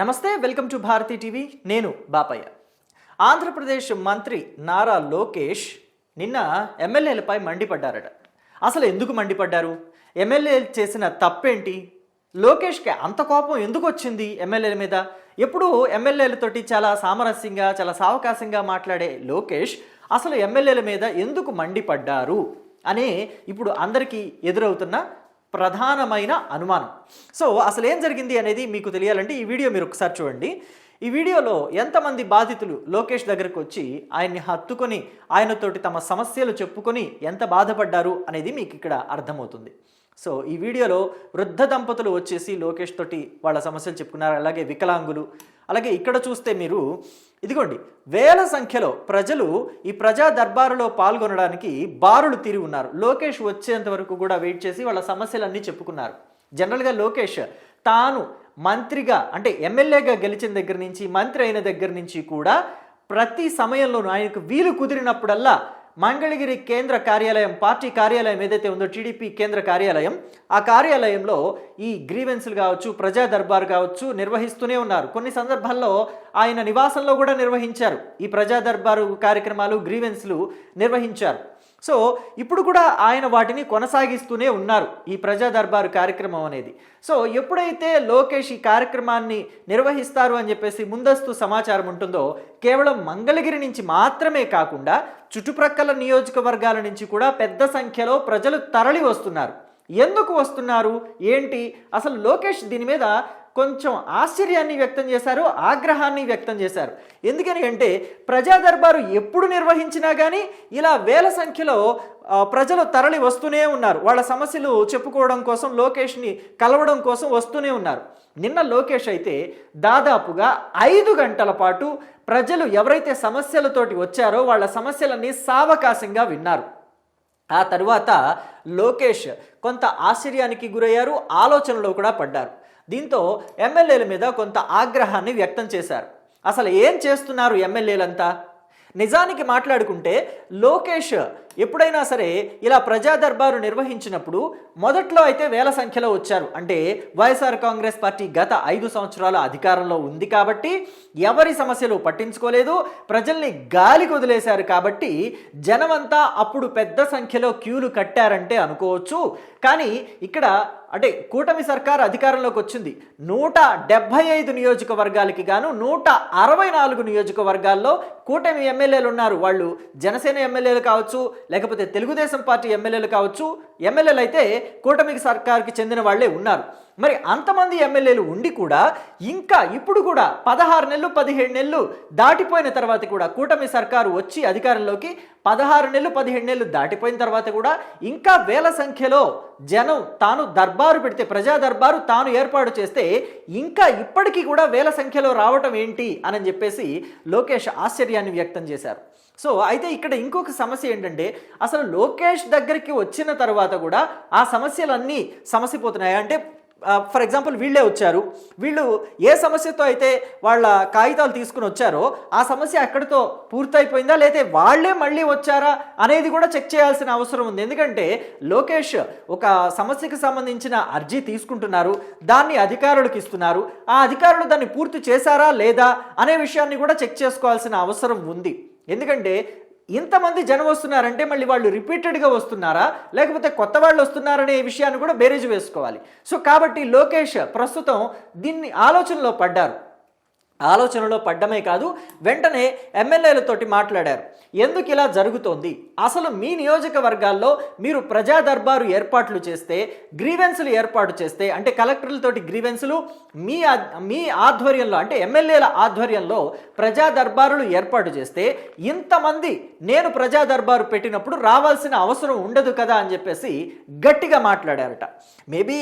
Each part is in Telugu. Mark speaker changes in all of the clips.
Speaker 1: నమస్తే వెల్కమ్ టు భారతి టీవీ. నేను బాపయ్య. ఆంధ్రప్రదేశ్ మంత్రి నారా లోకేష్ నిన్న ఎమ్మెల్యేలపై మండిపడ్డారట. అసలు ఎందుకు మండిపడ్డారు? ఎమ్మెల్యే చేసిన తప్పేంటి? లోకేష్కి అంత కోపం ఎందుకు వచ్చింది ఎమ్మెల్యేల మీద? ఎప్పుడు ఎమ్మెల్యేలతోటి చాలా సామరస్యంగా చాలా సావకాశంగా మాట్లాడే లోకేష్ అసలు ఎమ్మెల్యేల మీద ఎందుకు మండిపడ్డారు? అనే ఇప్పుడు అందరికీ ఎదురవుతున్న ప్రధానమైన అనుమానం. సో అసలు ఏం జరిగింది అనేది మీకు తెలియాలంటే ఈ వీడియో మీరు ఒకసారి చూడండి. ఈ వీడియోలో ఎంతమంది బాధితులు లోకేష్ దగ్గరకు వచ్చి ఆయన్ని హత్తుకొని ఆయనతోటి తమ సమస్యలు చెప్పుకొని ఎంత బాధపడ్డారు అనేది మీకు ఇక్కడ అర్థమవుతుంది. సో ఈ వీడియోలో వృద్ధ దంపతులు వచ్చేసి లోకేష్ తోటి వాళ్ళ సమస్యలు చెప్పుకున్నారు. అలాగే వికలాంగులు. అలాగే ఇక్కడ చూస్తే మీరు ఇదిగోండి వేల సంఖ్యలో ప్రజలు ఈ ప్రజా దర్బారులో పాల్గొనడానికి బారులు తీరి ఉన్నారు. లోకేష్ వచ్చేంత వరకు కూడా వెయిట్ చేసి వాళ్ళ సమస్యలన్నీ చెప్పుకున్నారు. జనరల్గా లోకేష్ తాను మంత్రిగా అంటే ఎమ్మెల్యేగా గెలిచిన దగ్గర నుంచి మంత్రి అయిన దగ్గర నుంచి కూడా ప్రతి సమయంలోనూ ఆయనకు వీలు కుదిరినప్పుడల్లా మంగళగిరి కేంద్ర కార్యాలయం పార్టీ కార్యాలయం ఏదైతే ఉందో టీడీపీ కేంద్ర కార్యాలయం ఆ కార్యాలయంలో ఈ గ్రీవెన్స్లు కావచ్చు ప్రజా దర్బార్ కావచ్చు నిర్వహిస్తూనే ఉన్నారు. కొన్ని సందర్భాల్లో ఆయన నివాసంలో కూడా నిర్వహించారు. ఈ ప్రజా దర్బారు కార్యక్రమాలు గ్రీవెన్స్లు నిర్వహించారు. సో ఇప్పుడు కూడా ఆయన వాటిని కొనసాగిస్తూనే ఉన్నారు ఈ ప్రజా దర్బారు కార్యక్రమం అనేది. సో ఎప్పుడైతే లోకేష్ ఈ కార్యక్రమాన్ని నిర్వహిస్తారు అని చెప్పేసి ముందస్తు సమాచారం ఉంటుందో కేవలం మంగళగిరి నుంచి మాత్రమే కాకుండా చుట్టుప్రక్కల నియోజకవర్గాల నుంచి కూడా పెద్ద సంఖ్యలో ప్రజలు తరలి వస్తున్నారు. ఎందుకు వస్తున్నారు? ఏంటి? అసలు లోకేష్ దీని మీద కొంచెం ఆశ్చర్యాన్ని వ్యక్తం చేశారు ఆగ్రహాన్ని వ్యక్తం చేశారు. ఎందుకని అంటే ప్రజా దర్బారు ఎప్పుడు నిర్వహించినా కానీ ఇలా వేల సంఖ్యలో ప్రజలు తరలి వస్తూనే ఉన్నారు. వాళ్ళ సమస్యలు చెప్పుకోవడం కోసం లోకేష్ని కలవడం కోసం వస్తూనే ఉన్నారు. నిన్న లోకేష్ అయితే దాదాపుగా ఐదు గంటల పాటు ప్రజలు ఎవరైతే సమస్యలతోటి వచ్చారో వాళ్ళ సమస్యలన్నీ సావకాశంగా విన్నారు. ఆ తరువాత లోకేష్ కొంత ఆశ్చర్యానికి గురయ్యారు ఆలోచనలో కూడా పడ్డారు. దీంతో ఎమ్మెల్యేల మీద కొంత ఆగ్రహాన్ని వ్యక్తం చేశారు. అసలు ఏం చేస్తున్నారు ఎమ్మెల్యేలంతా? నిజానికి మాట్లాడుకుంటే లోకేష్ ఎప్పుడైనా సరే ఇలా ప్రజా దర్బారు నిర్వహించినప్పుడు మొదట్లో అయితే వేల సంఖ్యలో వచ్చారు. అంటే వైఎస్ఆర్ కాంగ్రెస్ పార్టీ గత ఐదు సంవత్సరాల అధికారంలో ఉంది కాబట్టి ఎవరి సమస్యలు పట్టించుకోలేదు. ప్రజల్ని గాలికి వదిలేశారు కాబట్టి జనమంతా అప్పుడు పెద్ద సంఖ్యలో క్యూలు కట్టారంటే అనుకోవచ్చు. కానీ ఇక్కడ అంటే కూటమి సర్కార్ అధికారంలోకి వచ్చింది. నూట డెబ్భై ఐదు నియోజకవర్గాలకి గాను నూట అరవై నాలుగు నియోజకవర్గాల్లో కూటమి ఎమ్మెల్యేలు ఉన్నారు. వాళ్ళు జనసేన ఎమ్మెల్యేలు కావచ్చు లేకపోతే తెలుగుదేశం పార్టీ ఎమ్మెల్యేలు కావచ్చు ఎమ్మెల్యేలు అయితే కూటమి సర్కార్కి చెందిన వాళ్ళే ఉన్నారు. మరి అంతమంది ఎమ్మెల్యేలు ఉండి కూడా ఇంకా ఇప్పుడు కూడా పదహారు నెలలు పదిహేడు నెలలు దాటిపోయిన తర్వాత కూడా కూటమి సర్కారు వచ్చి అధికారంలోకి పదహారు నెలలు పదిహేడు నెలలు దాటిపోయిన తర్వాత కూడా ఇంకా వేల సంఖ్యలో జనం తాను దర్బారు పెడితే ప్రజా దర్బారు తాను ఏర్పాటు చేస్తే ఇంకా ఇప్పటికీ కూడా వేల సంఖ్యలో రావటం ఏంటి అని చెప్పేసి లోకేష్ ఆశ్చర్యాన్ని వ్యక్తం చేశారు. సో అయితే ఇక్కడ ఇంకొక సమస్య ఏంటంటే అసలు లోకేష్ దగ్గరికి వచ్చిన తర్వాత కూడా ఆ సమస్యలన్నీ సమసిపోతున్నాయి. అంటే ఫర్ ఎగ్జాంపుల్ వీళ్ళే వచ్చారు. వీళ్ళు ఏ సమస్యతో అయితే వాళ్ళ కాగితాలు తీసుకుని వచ్చారో ఆ సమస్య అక్కడితో పూర్తయిపోయిందా లేతే వాళ్ళే మళ్ళీ వచ్చారా అనేది కూడా చెక్ చేయాల్సిన అవసరం ఉంది. ఎందుకంటే లోకేష్ ఒక సమస్యకి సంబంధించిన అర్జీ తీసుకుంటున్నారు దాన్ని అధికారులకు ఇస్తున్నారు. ఆ అధికారులు దాన్ని పూర్తి చేశారా లేదా అనే విషయాన్ని కూడా చెక్ చేసుకోవాల్సిన అవసరం ఉంది. ఎందుకంటే ఇంతమంది జనం వస్తున్నారంటే మళ్ళీ వాళ్ళు రిపీటెడ్గా వస్తున్నారా? లేకపోతే కొత్త వాళ్ళు వస్తున్నారనే విషయాన్ని కూడా బేరేజ్ వేసుకోవాలి. సో కాబట్టి లోకేష్ ప్రస్తుతం దీన్ని ఆలోచనలో పడ్డారు. ఆలోచనలో పడ్డమే కాదు వెంటనే ఎమ్మెల్యేలతోటి మాట్లాడారు. ఎందుకు ఇలా జరుగుతోంది? అసలు మీ నియోజకవర్గాల్లో మీరు ప్రజా దర్బారు ఏర్పాట్లు చేస్తే గ్రీవెన్సులు ఏర్పాటు చేస్తే అంటే కలెక్టర్లతోటి గ్రీవెన్సులు మీ మీ ఆధ్వర్యంలో అంటే ఎమ్మెల్యేల ఆధ్వర్యంలో ప్రజా దర్బారులు ఏర్పాటు చేస్తే ఇంతమంది నేను ప్రజా దర్బారు పెట్టినప్పుడు రావాల్సిన అవసరం ఉండదు కదా అని చెప్పేసి గట్టిగా మాట్లాడారట. మేబీ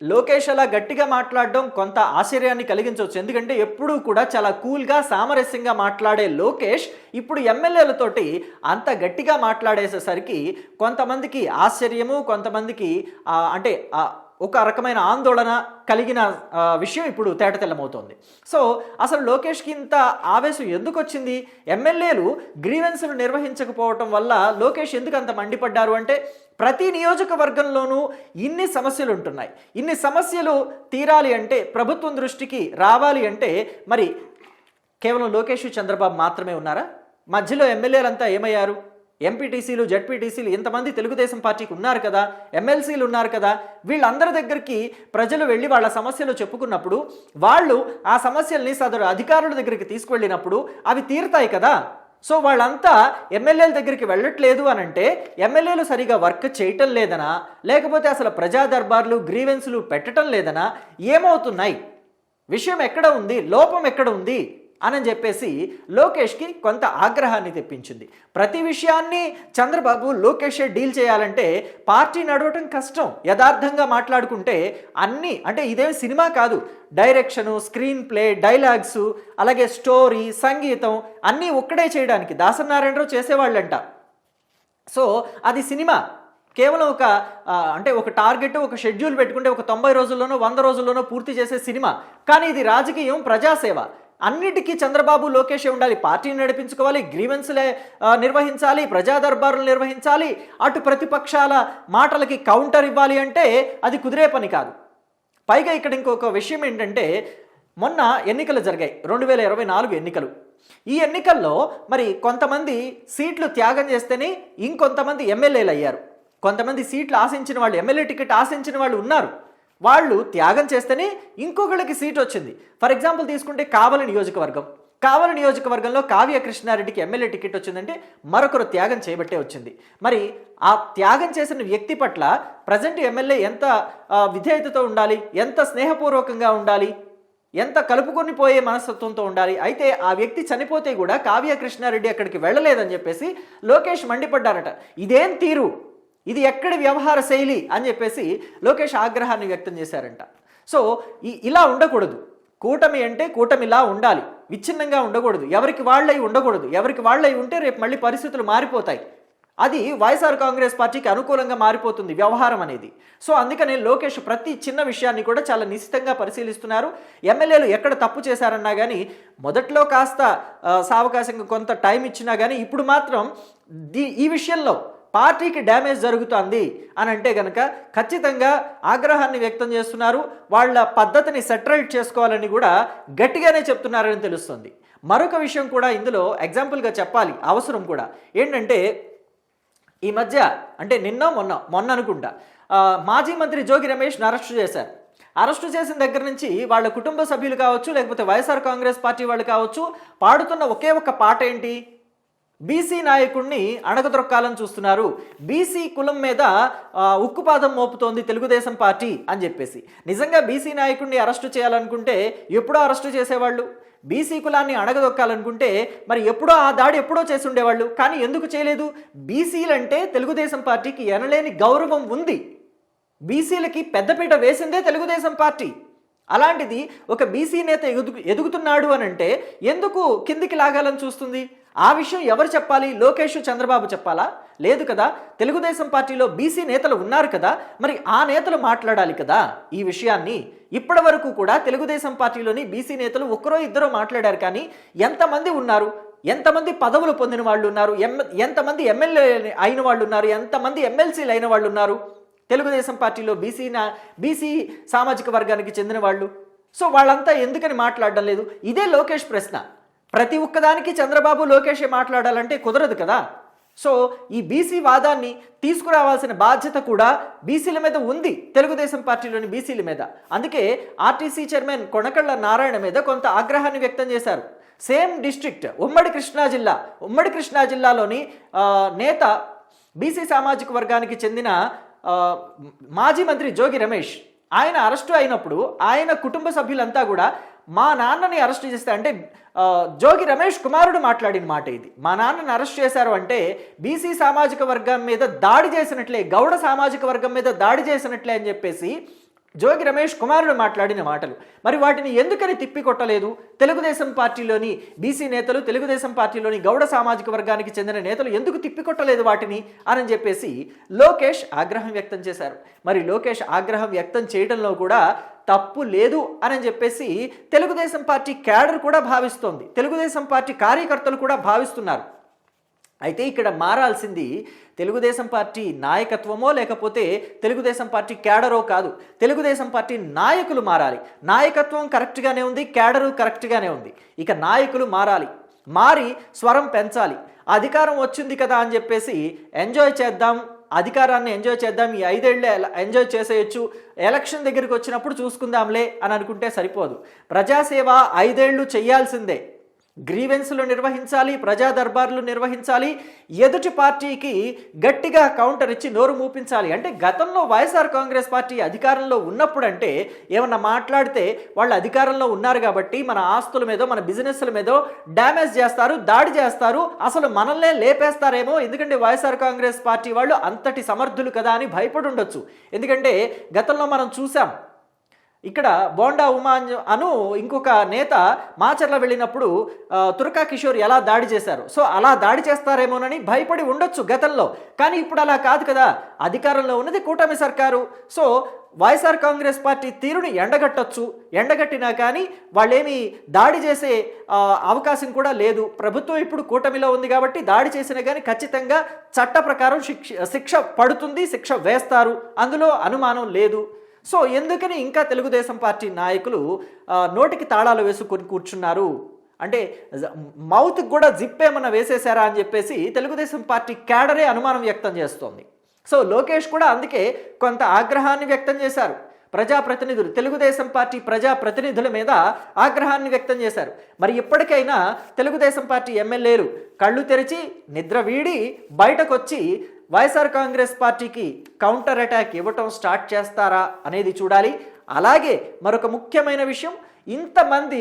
Speaker 1: లోకేష్ అలా గట్టిగా మాట్లాడడం కొంత ఆశ్చర్యాన్ని కలిగించవచ్చు. ఎందుకంటే ఎప్పుడూ కూడా చాలా కూల్గా సామరస్యంగా మాట్లాడే లోకేష్ ఇప్పుడు ఎమ్మెల్యేలతోటి అంత గట్టిగా మాట్లాడేసేసరికి కొంతమందికి ఆశ్చర్యము కొంతమందికి అంటే ఒక రకమైన ఆందోళన కలిగిన విషయం ఇప్పుడు తేటతెల్లమవుతోంది. సో అసలు లోకేష్కి ఇంత ఆవేశం ఎందుకు వచ్చింది ఎమ్మెల్యేలు గ్రీవెన్స్లు నిర్వహించకపోవటం వల్ల లోకేష్ ఎందుకు అంత మండిపడ్డారు అంటే ప్రతి నియోజకవర్గంలోనూ ఇన్ని సమస్యలు ఉంటున్నాయి ఇన్ని సమస్యలు తీరాలి అంటే ప్రభుత్వం దృష్టికి రావాలి అంటే మరి కేవలం లోకేష్ చంద్రబాబు మాత్రమే ఉన్నారా? మధ్యలో ఎమ్మెల్యేలంతా ఏమయ్యారు? ఎంపీటీసీలు జడ్పీటీసీలు ఇంతమంది తెలుగుదేశం పార్టీకి ఉన్నారు కదా ఎమ్మెల్సీలు ఉన్నారు కదా వీళ్ళందరి దగ్గరికి ప్రజలు వెళ్ళి వాళ్ళ సమస్యలు చెప్పుకున్నప్పుడు వాళ్ళు ఆ సమస్యల్ని సదరు అధికారుల దగ్గరికి తీసుకువెళ్ళినప్పుడు అవి తీరుతాయి కదా. సో వాళ్ళంతా ఎమ్మెల్యేల దగ్గరికి వెళ్ళట్లేదు అని అంటే ఎమ్మెల్యేలు సరిగా వర్క్ చేయటం లేదనా? లేకపోతే అసలు ప్రజా దర్బార్లు గ్రీవెన్స్లు పెట్టడం లేదనా? ఏమవుతున్నాయి? విషయం ఎక్కడ ఉంది? లోపం ఎక్కడ ఉంది? అని చెప్పేసి లోకేష్కి కొంత ఆగ్రహాన్ని తెప్పించింది. ప్రతి విషయాన్ని చంద్రబాబు లోకేషే డీల్ చేయాలంటే పార్టీ నడవటం కష్టం. యథార్థంగా మాట్లాడుకుంటే అన్నీ అంటే ఇదేం సినిమా కాదు. డైరెక్షను స్క్రీన్ ప్లే డైలాగ్స్ అలాగే స్టోరీ సంగీతం అన్నీ ఒక్కడే చేయడానికి దాసనారాయణరావు చేసేవాళ్ళంట. సో అది సినిమా. కేవలం ఒక అంటే ఒక టార్గెట్ ఒక షెడ్యూల్ పెట్టుకుంటే ఒక తొంభై రోజుల్లోనో వంద రోజుల్లోనో పూర్తి చేసే సినిమా. కానీ ఇది రాజకీయం ప్రజాసేవ. అన్నిటికీ చంద్రబాబు లోకేషే ఉండాలి. పార్టీని నడిపించుకోవాలి గ్రీవెన్స్లే నిర్వహించాలి ప్రజా దర్బారులు నిర్వహించాలి. అటు ప్రతిపక్షాల మాటలకి కౌంటర్ ఇవ్వాలి అంటే అది కుదిరే పని కాదు. పైగా ఇక్కడ ఇంకొక విషయం ఏంటంటే మొన్న ఎన్నికలు జరిగాయి. రెండు వేల ఇరవై నాలుగు ఎన్నికలు. ఈ ఎన్నికల్లో మరి కొంతమంది సీట్లు త్యాగం చేస్తేనే ఇంకొంతమంది ఎమ్మెల్యేలు అయ్యారు కొంతమంది సీట్లు ఆశించిన వాళ్ళు ఎమ్మెల్యే టికెట్ ఆశించిన వాళ్ళు ఉన్నారు. వాళ్ళు త్యాగం చేస్తేనే ఇంకొకళ్ళకి సీట్ వచ్చింది. ఫర్ ఎగ్జాంపుల్ తీసుకుంటే కావలి నియోజకవర్గం. కావలి నియోజకవర్గంలో కావ్య కృష్ణారెడ్డికి ఎమ్మెల్యే టికెట్ వచ్చిందంటే మరొకరు త్యాగం చేయబట్టే వచ్చింది. మరి ఆ త్యాగం చేసిన వ్యక్తి పట్ల ప్రజెంట్ ఎమ్మెల్యే ఎంత విధేయతతో ఉండాలి? ఎంత స్నేహపూర్వకంగా ఉండాలి? ఎంత కలుపుకొని పోయే మనస్తత్వంతో ఉండాలి? అయితే ఆ వ్యక్తి చనిపోతే కూడా కావ్య కృష్ణారెడ్డి అక్కడికి వెళ్ళలేదని చెప్పేసి లోకేష్ మండిపడ్డారట. ఇదేం తీరు? ఇది ఎక్కడి వ్యవహార శైలి అని చెప్పేసి లోకేష్ ఆగ్రహాన్ని వ్యక్తం చేశారంట. సో ఈ- ఇలా ఉండకూడదు. కూటమి అంటే కూటమిలా ఉండాలి. విచ్ఛిన్నంగా ఉండకూడదు. ఎవరికి వాళ్ళై ఉండకూడదు. ఎవరికి వాళ్ళై ఉంటే రేపు మళ్ళీ పరిస్థితులు మారిపోతాయి. అది వైఎస్ఆర్ కాంగ్రెస్ పార్టీకి అనుకూలంగా మారిపోతుంది వ్యవహారం అనేది. సో అందుకనే లోకేష్ ప్రతి చిన్న విషయాన్ని కూడా చాలా నిశ్చితంగా పరిశీలిస్తున్నారు. ఎమ్మెల్యేలు ఎక్కడ తప్పు చేశారన్నా కానీ మొదట్లో కాస్త సావకాశంగా కొంత టైం ఇచ్చినా కానీ ఇప్పుడు మాత్రం దీ ఈ విషయంలో పార్టీకి డ్యామేజ్ జరుగుతోంది అని అంటే కనుక ఖచ్చితంగా ఆగ్రహాన్ని వ్యక్తం చేస్తున్నారు. వాళ్ళ పద్ధతిని సెటరైట్ చేసుకోవాలని కూడా గట్టిగానే చెప్తున్నారని తెలుస్తుంది. మరొక విషయం కూడా ఇందులో ఎగ్జాంపుల్గా చెప్పాలి. అవసరం కూడా. ఏంటంటే ఈ మధ్య అంటే నిన్న మొన్న మొన్న అనుకుంటా మాజీ మంత్రి జోగి రమేష్ను అరెస్టు చేశారు. అరెస్టు చేసిన దగ్గర నుంచి వాళ్ళ కుటుంబ సభ్యులు కావచ్చు లేకపోతే వైఎస్ఆర్ కాంగ్రెస్ పార్టీ వాళ్ళు కావచ్చు పాడుతున్న ఒకే ఒక పాట ఏంటి? బీసీ నాయకుడిని అణగదొక్కాలని చూస్తున్నారు. బీసీ కులం మీద ఉక్కుపాదం మోపుతోంది తెలుగుదేశం పార్టీ అని చెప్పేసి. నిజంగా బీసీ నాయకుడిని అరెస్టు చేయాలనుకుంటే ఎప్పుడో అరెస్టు చేసేవాళ్ళు? బీసీ కులాన్ని అణగదొక్కాలనుకుంటే మరి ఎప్పుడో ఆ దాడి ఎప్పుడో చేసి ఉండేవాళ్ళు కానీ ఎందుకు చేయలేదు? బీసీలంటే తెలుగుదేశం పార్టీకి ఎనలేని గౌరవం ఉంది. బీసీలకి పెద్దపీట వేసిందే తెలుగుదేశం పార్టీ. అలాంటిది ఒక బీసీ నేత ఎదుగు ఎదుగుతున్నాడు అని అంటే ఎందుకు కిందికి లాగాలని చూస్తుంది? ఆ విషయం ఎవరు చెప్పాలి? లోకేష్ చంద్రబాబు చెప్పాలా? లేదు కదా. తెలుగుదేశం పార్టీలో బీసీ నేతలు ఉన్నారు కదా. మరి ఆ నేతలు మాట్లాడాలి కదా. ఈ విషయాన్ని ఇప్పటి వరకు కూడా తెలుగుదేశం పార్టీలోని బీసీ నేతలు ఒక్కరో ఇద్దరో మాట్లాడారు కానీ ఎంతమంది ఉన్నారు? ఎంతమంది పదవులు పొందిన వాళ్ళు ఉన్నారు? ఎం ఎంతమంది ఎమ్మెల్యే అయిన వాళ్ళు ఉన్నారు? ఎంతమంది ఎమ్మెల్సీలు అయిన వాళ్ళు ఉన్నారు? తెలుగుదేశం పార్టీలో బీసీ నా బీసీ సామాజిక వర్గానికి చెందిన వాళ్ళు. సో వాళ్ళంతా ఎందుకని మాట్లాడడం లేదు? ఇదే లోకేష్ ప్రశ్న. ప్రతి ఒక్కదానికి చంద్రబాబు లోకేష్ మాట్లాడాలంటే కుదరదు కదా. సో ఈ బీసీ వాదాన్ని తీసుకురావాల్సిన బాధ్యత కూడా బీసీల మీద ఉంది. తెలుగుదేశం పార్టీలోని బీసీల మీద. అందుకే ఆర్టీసీ చైర్మన్ కొనకళ్ళ నారాయణ మీద కొంత ఆగ్రహాన్ని వ్యక్తం చేశారు. సేమ్ డిస్ట్రిక్ట్ ఉమ్మడి కృష్ణా జిల్లా ఉమ్మడి కృష్ణా జిల్లాలోని నేత బీసీ సామాజిక వర్గానికి చెందిన మాజీ మంత్రి జోగి రమేష్. ఆయన అరెస్టు అయినప్పుడు ఆయన కుటుంబ సభ్యులంతా కూడా మా నాన్నని అరెస్ట్ చేస్తే అంటే జోగి రమేష్ కుమారుడు మాట్లాడిన మాట ఇది. మా నాన్నని అరెస్ట్ చేశారు అంటే బీసీ సామాజిక వర్గం మీద దాడి చేసినట్లే గౌడ సామాజిక వర్గం మీద దాడి చేసినట్లే అని చెప్పేసి జోగి రమేష్ కుమారుడు మాట్లాడిన మాటలు. మరి వాటిని ఎందుకని తిప్పికొట్టలేదు? తెలుగుదేశం పార్టీలోని బీసీ నేతలు తెలుగుదేశం పార్టీలోని గౌడ సామాజిక వర్గానికి చెందిన నేతలు ఎందుకు తిప్పికొట్టలేదు వాటిని? అని చెప్పేసి లోకేష్ ఆగ్రహం వ్యక్తం చేశారు. మరి లోకేష్ ఆగ్రహం వ్యక్తం చేయడంలో కూడా తప్పు లేదు అని చెప్పేసి తెలుగుదేశం పార్టీ క్యాడర్ కూడా భావిస్తోంది. తెలుగుదేశం పార్టీ కార్యకర్తలు కూడా భావిస్తున్నారు. అయితే ఇక్కడ మారాల్సింది తెలుగుదేశం పార్టీ నాయకత్వమో లేకపోతే తెలుగుదేశం పార్టీ క్యాడరో కాదు. తెలుగుదేశం పార్టీ నాయకులు మారాలి. నాయకత్వం కరెక్ట్గానే ఉంది క్యాడరు కరెక్ట్గానే ఉంది. ఇక నాయకులు మారాలి. మారి స్వరం పెంచాలి. అధికారం వచ్చింది కదా అని చెప్పేసి ఎంజాయ్ చేద్దాం అధికారాన్ని ఎంజాయ్ చేద్దాం ఈ ఐదేళ్ళే ఎంజాయ్ చేసేయచ్చు ఎలక్షన్ దగ్గరికి వచ్చినప్పుడు చూసుకుందాంలే అని అనుకుంటే సరిపోదు. ప్రజాసేవ ఐదేళ్ళు చేయాల్సిందే. గ్రీవెన్స్లు నిర్వహించాలి ప్రజా దర్బార్లు నిర్వహించాలి ఎదుటి పార్టీకి గట్టిగా కౌంటర్ ఇచ్చి నోరు మూపించాలి. అంటే గతంలో వైఎస్ఆర్ కాంగ్రెస్ పార్టీ అధికారంలో ఉన్నప్పుడు అంటే ఏమన్నా మాట్లాడితే వాళ్ళు అధికారంలో ఉన్నారు కాబట్టి మన ఆస్తుల మీదో మన బిజినెస్ల మీదో డ్యామేజ్ చేస్తారు దాడి చేస్తారు అసలు మనల్నే లేపేస్తారేమో. ఎందుకంటే వైఎస్ఆర్ కాంగ్రెస్ పార్టీ వాళ్ళు అంతటి సమర్థులు కదా అని భయపడి ఉండొచ్చు. ఎందుకంటే గతంలో మనం చూసాం ఇక్కడ బోండా ఉమా అను ఇంకొక నేత మాచర్ల వెళ్ళినప్పుడు తురకా కిషోర్ ఎలా దాడి చేశారు? సో అలా దాడి చేస్తారేమోనని భయపడి ఉండొచ్చు గతంలో. కానీ ఇప్పుడు అలా కాదు కదా. అధికారంలో ఉన్నది కూటమి సర్కారు. సో వైఎస్ఆర్ కాంగ్రెస్ పార్టీ తీరుని ఎండగట్టొచ్చు. ఎండగట్టినా కానీ వాళ్ళేమి దాడి చేసే అవకాశం కూడా లేదు. ప్రభుత్వం ఇప్పుడు కూటమిలో ఉంది కాబట్టి దాడి చేసినా కానీ ఖచ్చితంగా చట్ట ప్రకారం శిక్ష శిక్ష పడుతుంది శిక్ష వేస్తారు. అందులో అనుమానం లేదు. సో ఎందుకని ఇంకా తెలుగుదేశం పార్టీ నాయకులు నోటికి తాళాలు వేసుకొని కూర్చున్నారు? అంటే మౌత్ కూడా జిప్ ఏమన్నా వేసేశారా అని చెప్పేసి తెలుగుదేశం పార్టీ క్యాడరే అనుమానం వ్యక్తం చేస్తోంది. సో లోకేష్ కూడా అందుకే కొంత ఆగ్రహాన్ని వ్యక్తం చేశారు. ప్రజాప్రతినిధులు తెలుగుదేశం పార్టీ ప్రజాప్రతినిధుల మీద ఆగ్రహాన్ని వ్యక్తం చేశారు. మరి ఇప్పటికైనా తెలుగుదేశం పార్టీ ఎమ్మెల్యేలు కళ్ళు తెరిచి నిద్ర వీడి బయటకొచ్చి వైఎస్ఆర్ కాంగ్రెస్ పార్టీకి కౌంటర్ అటాక్ ఇవ్వటం స్టార్ట్ చేస్తారా అనేది చూడాలి. అలాగే మరొక ముఖ్యమైన విషయం ఇంతమంది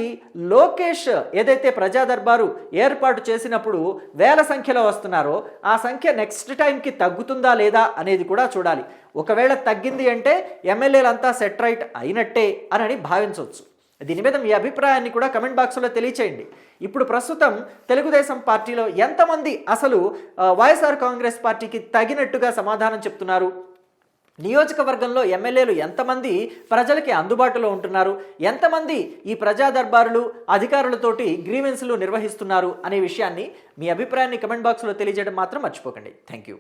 Speaker 1: లోకేష్ ఏదైతే ప్రజా దర్బారు ఏర్పాటు చేసినప్పుడు వేల సంఖ్యలో వస్తున్నారో ఆ సంఖ్య నెక్స్ట్ టైంకి తగ్గుతుందా లేదా అనేది కూడా చూడాలి. ఒకవేళ తగ్గింది అంటే ఎమ్మెల్యేలంతా సెట్ రైట్ అయినట్టే అని భావించవచ్చు. దీని మీద మీ అభిప్రాయాన్ని కూడా కమెంట్ బాక్స్లో తెలియచేయండి. ఇప్పుడు ప్రస్తుతం తెలుగుదేశం పార్టీలో ఎంతమంది అసలు వైఎస్ఆర్ కాంగ్రెస్ పార్టీకి తగినట్టుగా సమాధానం చెప్తున్నారు? నియోజకవర్గంలో ఎమ్మెల్యేలు ఎంతమంది ప్రజలకి అందుబాటులో ఉంటున్నారు? ఎంతమంది ఈ ప్రజా దర్బారులు అధికారులతోటి గ్రీవెన్స్లు నిర్వహిస్తున్నారు అనే విషయాన్ని మీ అభిప్రాయాన్ని కమెంట్ బాక్స్లో తెలియజేయడం మాత్రం మర్చిపోకండి. Thank you.